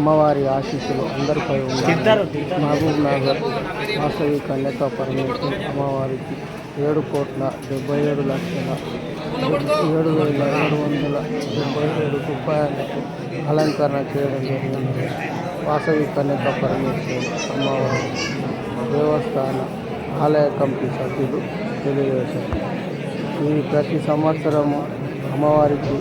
అమ్మవారి ఆశీస్సులు అందరిపై ఉన్నాయి. మహబూబ్ నగర్ వాసవి కన్యకా పరమేశ్వరి అమ్మవారికి ఏడు కోట్ల డెబ్బై ఏడు లక్షల ఏడు వేల ఏడు వందల డెబ్బై ఏడు రూపాయలకు అలంకరణ చేయడం జరిగింది. వాసవి కన్యకా పరమేశ్వరి అమ్మవారి దేవస్థాన ఆలయ కమిటీ సభ్యులు తెలియజేశారు. ఈ ప్రతి సంవత్సరము అమ్మవారికి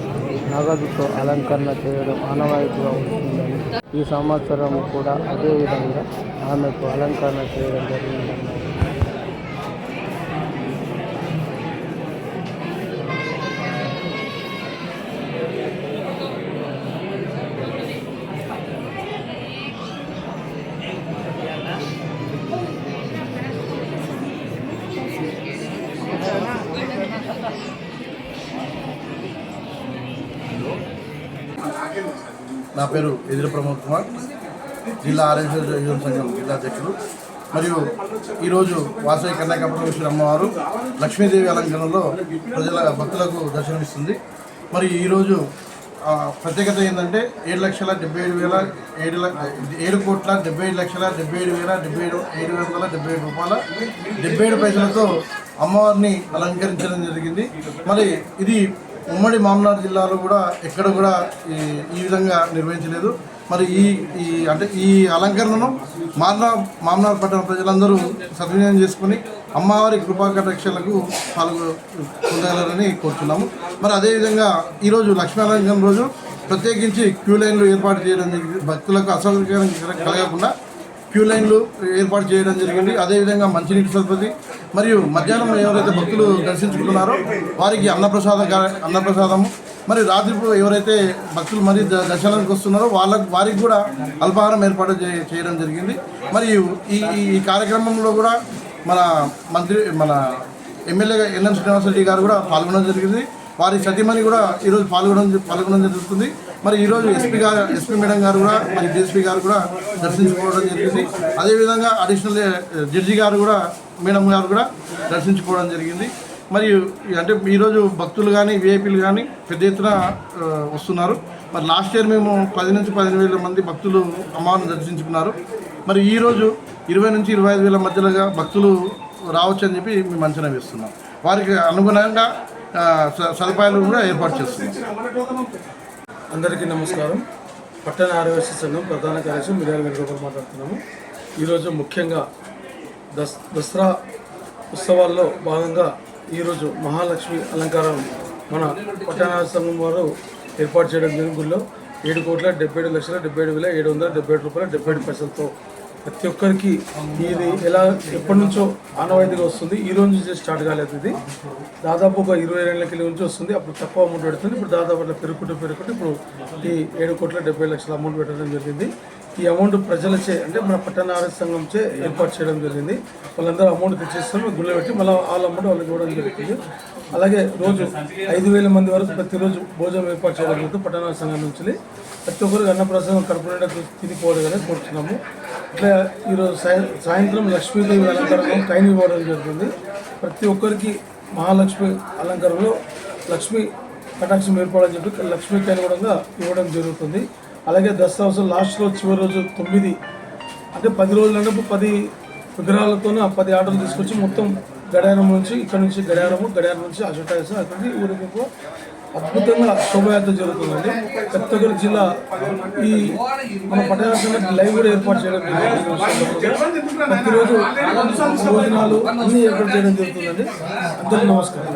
నగదుతో అలంకరణ చేయడం ఆనవాయితీగా ఉంటుందని ఈ సంవత్సరం కూడా అదేవిధంగా ఆమెకు అలంకరణ చేయడం జరిగిందని నా పేరు ఎదురు ప్రమోద్ కుమార్. జిల్లా ఆర్ఎస్ఎస్ యువజన సంఘం జిల్లా అధ్యక్షుడు. మరియు ఈరోజు వాసవి కన్యాకపరమేశ్వరి అమ్మవారు లక్ష్మీదేవి అలంకరణలో ప్రజల భక్తులకు దర్శనమిస్తుంది. మరి ఈరోజు ప్రత్యేకత ఏంటంటే ఏడు లక్షల డెబ్బై ఏడు వేల ఏడు ఏడు కోట్ల డెబ్బై ఏడు లక్షల డెబ్బై ఏడు వేల డెబ్బై ఏడు ఏడు వందల డెబ్బై ఏడు రూపాయల డెబ్బై ఏడు పైసలతో అమ్మవారిని అలంకరించడం జరిగింది. మరి ఇది ఉమ్మడి మామనాడు జిల్లాలో కూడా ఎక్కడ కూడా ఈ ఈ విధంగా నిర్వహించలేదు. మరి ఈ ఈ అంటే ఈ అలంకరణను మామనా మామనాడు పట్టణ ప్రజలందరూ సద్వినియోగం చేసుకుని అమ్మవారి కృపాకటాక్షలకు పాల్గొ పొందగలరని కోరుతున్నాము. మరి అదేవిధంగా ఈరోజు లక్ష్మీ అలంకరణ రోజు ప్రత్యేకించి క్యూ లైన్లు ఏర్పాటు చేయడం భక్తులకు అసౌకర్యం కలగకుండా క్యూ లైన్లు ఏర్పాటు చేయడం జరిగింది. అదేవిధంగా మంచినీటి సరఫరాది మరియు మధ్యాహ్నం ఎవరైతే భక్తులు దర్శించుకుంటున్నారో వారికి అన్నప్రసాద అన్నప్రసాదము మరి రాత్రి ఎవరైతే భక్తులు మరి ద- దర్శనానికి వస్తున్నారో వాళ్ళకు వారికి కూడా అల్పాహారం ఏర్పాటు చేయడం జరిగింది. మరియు ఈ ఈ- కార్యక్రమంలో కూడా మన మంత్రి మన ఎమ్మెల్యే ఎన్ఎం శ్రీనివాసరెడ్డి గారు కూడా పాల్గొనడం జరిగింది. వారి సతీమణి కూడా ఈరోజు పాల్గొనడం పాల్గొనడం జరుగుతుంది. మరి ఈరోజు ఎస్పీ గారు ఎస్పీ మేడం గారు కూడా మరి డిఎస్పీ గారు కూడా దర్శించుకోవడం జరిగింది. అదేవిధంగా అడిషనల్ జడ్జి గారు కూడా మేడం గారు కూడా దర్శించుకోవడం జరిగింది. మరియు అంటే ఈరోజు భక్తులు కానీ విఐపీలు కానీ పెద్ద ఎత్తున వస్తున్నారు. మరి లాస్ట్ ఇయర్ మేము పది నుంచి పదిహేను వేల మంది భక్తులు అమ్మవారిని దర్శించుకున్నారు. మరి ఈరోజు ఇరవై నుంచి ఇరవై ఐదు వేల మధ్యలోగా భక్తులు రావచ్చు అని చెప్పి మేము అంచనా వేస్తున్నాం. వారికి అనుగుణంగా స- సదుపాయాలు కూడా ఏర్పాటు చేస్తున్నాం. అందరికీ నమస్కారం. పట్టణ ఆదివాసీ సంఘం ప్రధాన కార్యదర్శి మిర్యాల వెంకటగౌడ మాట్లాడుతున్నాము. ఈరోజు ముఖ్యంగా దస్ దసరా ఉత్సవాల్లో భాగంగా ఈరోజు మహాలక్ష్మి అలంకారం మన పట్టణ సంఘం వారు ఏర్పాటు చేయడం జరిగిన గుళ్ళో ఏడు కోట్ల డెబ్బై ఏడు లక్షల డెబ్బై ఏడు వేల ఏడు వందల డెబ్బై ఏడు రూపాయల డెబ్బై ఏడు పైసలతో ప్రతి ఒక్కరికి ఇది ఎలా ఎప్పటి నుంచో ఆనవాయితీగా వస్తుంది ఈ రోజు నుంచి స్టార్ట్ కాలేదు ఇది. దాదాపు ఒక ఇరవై రెండు లక్షల నుంచి వస్తుంది అప్పుడు తక్కువ అమౌంట్ పెడుతుంది. ఇప్పుడు దాదాపు అట్లా పెరుగుకుంటూ పెరుగుకుంటూ ఇప్పుడు ఈ ఏడు కోట్ల డెబ్బై లక్షల అమౌంట్ పెట్టడం జరిగింది. ఈ అమౌంట్ ప్రజలచే అంటే మన పట్టణ ఆరోగ్య సంఘంచే ఏర్పాటు చేయడం జరిగింది. వాళ్ళందరూ అమౌంట్ తెచ్చేస్తారు గుళ్ళ పెట్టి మళ్ళీ వాళ్ళ అమౌంట్ వాళ్ళకి ఇవ్వడం జరుగుతుంది. అలాగే రోజు ఐదు వేల మంది వరకు ప్రతిరోజు భోజనం ఏర్పాటు చేయడం జరుగుతుంది పట్టణ సంఘం నుంచి ప్రతి ఒక్కరికి అన్నప్రసాదం కడుపు నిండా తినిపోవడం కానీ కోరుతున్నాము. ఇట్లా ఈరోజు సాయ- సాయంత్రం లక్ష్మీదేవి అలంకరణ కైని ఇవ్వడం జరుగుతుంది. ప్రతి ఒక్కరికి మహాలక్ష్మి అలంకరణలో లక్ష్మీ కటాక్షం ఏర్పడని చెప్పి లక్ష్మీ కైని కూడా ఇవ్వడం జరుగుతుంది. అలాగే దసరా రోజు లాస్ట్ రోజు చివరి రోజు తొమ్మిది అంటే పది రోజులు పది విగ్రహాలతోనే పది ఆటలు తీసుకొచ్చి మొత్తం గడియారం నుంచి ఇక్కడ నుంచి గడియారము గడియారం నుంచి అశోక అక్కడికి నుంచి ఊరేగింపు అద్భుతంగా శోభయాత్ర జరుగుతుందండి. కొత్తగూరు జిల్లా ఈ మన పట్టణ లైవ్ కూడా ఏర్పాటు చేయడం ప్రతిరోజు భోజనాలు అన్నీ ఏర్పాటు చేయడం జరుగుతుందండి. అందరికీ నమస్కారం.